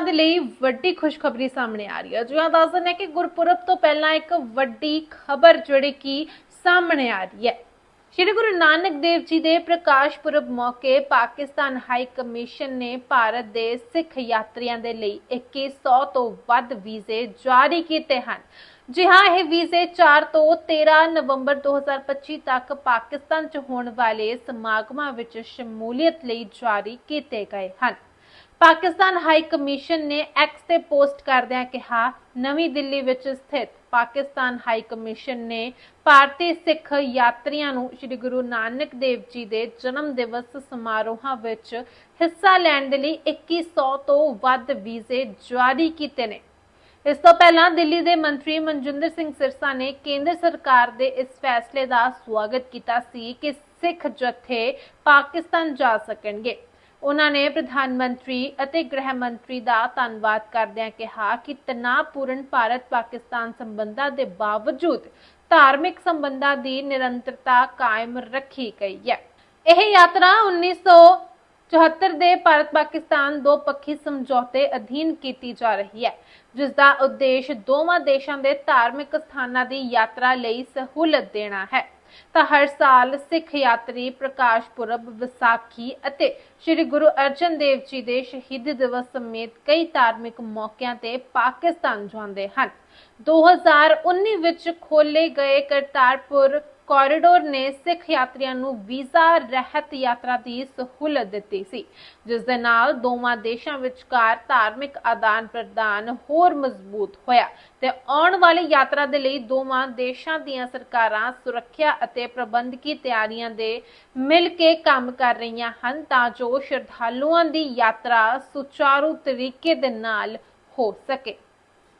ਲੋਕਾਂ ਦੇ ਲਈ ਵੱਡੀ ਖੁਸ਼ਖਬਰੀ ਸਾਹਮਣੇ ਆ ਰਹੀ ਹੈ। ਜੋ ਦੱਸ ਦਿੰਦੇ ਕਿ ਗੁਰਪੁਰਬ ਤੋਂ ਪਹਿਲਾਂ ਇੱਕ ਵੱਡੀ ਖਬਰ ਜਿਹੜੀ ਕਿ ਸਾਹਮਣੇ ਆ ਰਹੀ ਹੈ। ਸ਼੍ਰੀ ਗੁਰੂ ਨਾਨਕ ਦੇਵ ਜੀ ਦੇ ਪ੍ਰਕਾਸ਼ ਪੁਰਬ ਮੌਕੇ ਪਾਕਿਸਤਾਨ ਹਾਈ ਕਮਿਸ਼ਨ ਨੇ ਭਾਰਤ ਦੇ ਸਿੱਖ ਯਾਤਰੀਆਂ ਦੇ ਲਈ 2100 ਤੋਂ ਵੱਧ ਵੀਜ਼ੇ ਜਾਰੀ ਕੀਤੇ ਹਨ। ਜੀ ਹਾਂ, ਇਹ ਵੀਜ਼ੇ 4 ਤੋਂ 13 ਨਵੰਬਰ 2025 ਤੱਕ ਪਾਕਿਸਤਾਨ 'ਚ ਹੋਣ ਵਾਲੇ ਸਮਾਗਮਾਂ ਵਿੱਚ ਸ਼ਮੂਲੀਅਤ ਲਈ ਜਾਰੀ ਕੀਤੇ ਗਏ ਹਨ। ਪਾਕਿਸਤਾਨ ਹਾਈ ਕਮਿਸ਼ਨ ਨੇ ਐਕਸ ਤੇ ਪੋਸਟ ਕਰਦਿਆਂ ਕਿਹਾ, ਨਵੀਂ ਦਿੱਲੀ ਵਿੱਚ ਸਥਿਤ ਪਾਕਿਸਤਾਨ ਹਾਈ ਕਮਿਸ਼ਨ ਨੇ ਭਾਰਤੀ ਸਿੱਖ ਯਾਤਰੀਆਂ ਨੂੰ ਸ੍ਰੀ ਗੁਰੂ ਨਾਨਕ ਦੇਵ ਜੀ ਦੇ ਜਨਮ ਦਿਵਸ ਸਮਾਰੋਹਾਂ ਵਿੱਚ ਹਿੱਸਾ ਲੈਣ ਦੇ ਲਈ 2100 ਤੋਂ ਵੱਧ ਵੀਜ਼ੇ ਜਾਰੀ ਕੀਤੇ ਨੇ। ਇਸ ਤੋਂ ਪਹਿਲਾਂ ਦਿੱਲੀ ਦੇ ਮੰਤਰੀ ਮਨਜਿੰਦਰ ਸਿੰਘ ਸਿਰਸਾ ਨੇ ਕੇਂਦਰ ਸਰਕਾਰ ਦੇ ਇਸ ਫੈਸਲੇ ਦਾ ਸਵਾਗਤ ਕੀਤਾ ਸੀ ਕਿ ਸਿੱਖ ਜਥੇ ਪਾਕਿਸਤਾਨ ਜਾ ਸਕਣਗੇ। ਉਹਨਾਂ ਨੇ ਪ੍ਰਧਾਨ ਮੰਤਰੀ ਅਤੇ ਗ੍ਰਹਿ ਮੰਤਰੀ ਦਾ ਧੰਨਵਾਦ ਕਰਦਿਆਂ ਕਿਹਾ ਕਿ ਤਣਾਅਪੂਰਨ ਭਾਰਤ ਪਾਕਿਸਤਾਨ ਸੰਬੰਧਾਂ ਦੇ ਬਾਵਜੂਦ ਧਾਰਮਿਕ ਸੰਬੰਧਾਂ ਦੀ ਨਿਰੰਤਰਤਾ ਕਾਇਮ ਰੱਖੀ ਗਈ ਹੈ। ਇਹ ਯਾਤਰਾ 1974 ਦੇ ਭਾਰਤ ਪਾਕਿਸਤਾਨ ਦੋ ਪੱਖੀ ਸਮਝੌਤੇ ਅਧੀਨ ਕੀਤੀ ਜਾ ਰਹੀ ਹੈ ਜਿਸ ਦਾ ਉਦੇਸ਼ ਦੋਵਾਂ ਦੇਸ਼ਾਂ ਦੇ ਧਾਰਮਿਕ ਸਥਾਨਾਂ ਦੀ ਯਾਤਰਾ ਲਈ ਸਹੂਲਤ ਦੇਣਾ ਹੈ। ਤਾਂ ਹਰ ਸਾਲ ਸਿੱਖ ਯਾਤਰੀ ਪ੍ਰਕਾਸ਼ ਪੁਰਬ, ਵਿਸਾਖੀ ਅਤੇ ਸ੍ਰੀ ਗੁਰੂ ਅਰਜਨ ਦੇਵ ਜੀ ਦੇ ਸ਼ਹੀਦ ਦਿਵਸ ਸਮੇਤ ਕਈ ਧਾਰਮਿਕ ਮੌਕਿਆਂ ਤੇ ਪਾਕਿਸਤਾਨ ਜਾਂਦੇ ਹਨ। 2019 ਵਿੱਚ ਖੋਲੇ ਗਏ ਕਰਤਾਰਪੁਰ ਕੋਰੀਡੋਰ ਨੇ ਸਿੱਖ ਯਾਤਰੀਆਂ ਨੂੰ ਵੀਜ਼ਾ ਰਹਿਤ ਯਾਤਰਾ ਦੀ ਸਹੂਲਤ ਦਿੱਤੀ ਸੀ, ਜਿਸ ਦੇ ਨਾਲ ਦੋਵਾਂ ਦੇਸ਼ਾਂ ਵਿਚਕਾਰ ਧਾਰਮਿਕ ਆਦਾਨ ਪ੍ਰਦਾਨ ਹੋਰ ਮਜ਼ਬੂਤ ਹੋਇਆ ਤੇ ਆਉਣ ਵਾਲੀ ਯਾਤਰਾ ਦੇ ਲਈ ਦੋਵਾਂ ਦੇਸ਼ਾਂ ਦੀਆਂ ਸਰਕਾਰਾਂ ਸੁਰੱਖਿਆ ਅਤੇ ਪ੍ਰਬੰਧਕੀ ਤਿਆਰੀਆਂ ਦੇ ਮਿਲ ਕੇ ਕੰਮ ਕਰ ਰਹੀਆਂ ਹਨ ਤਾਂ ਜੋ ਸ਼ਰਧਾਲੂਆਂ ਦੀ ਯਾਤਰਾ ਸੁਚਾਰੂ ਤਰੀਕੇ ਦੇ ਨਾਲ ਹੋ ਸਕੇ।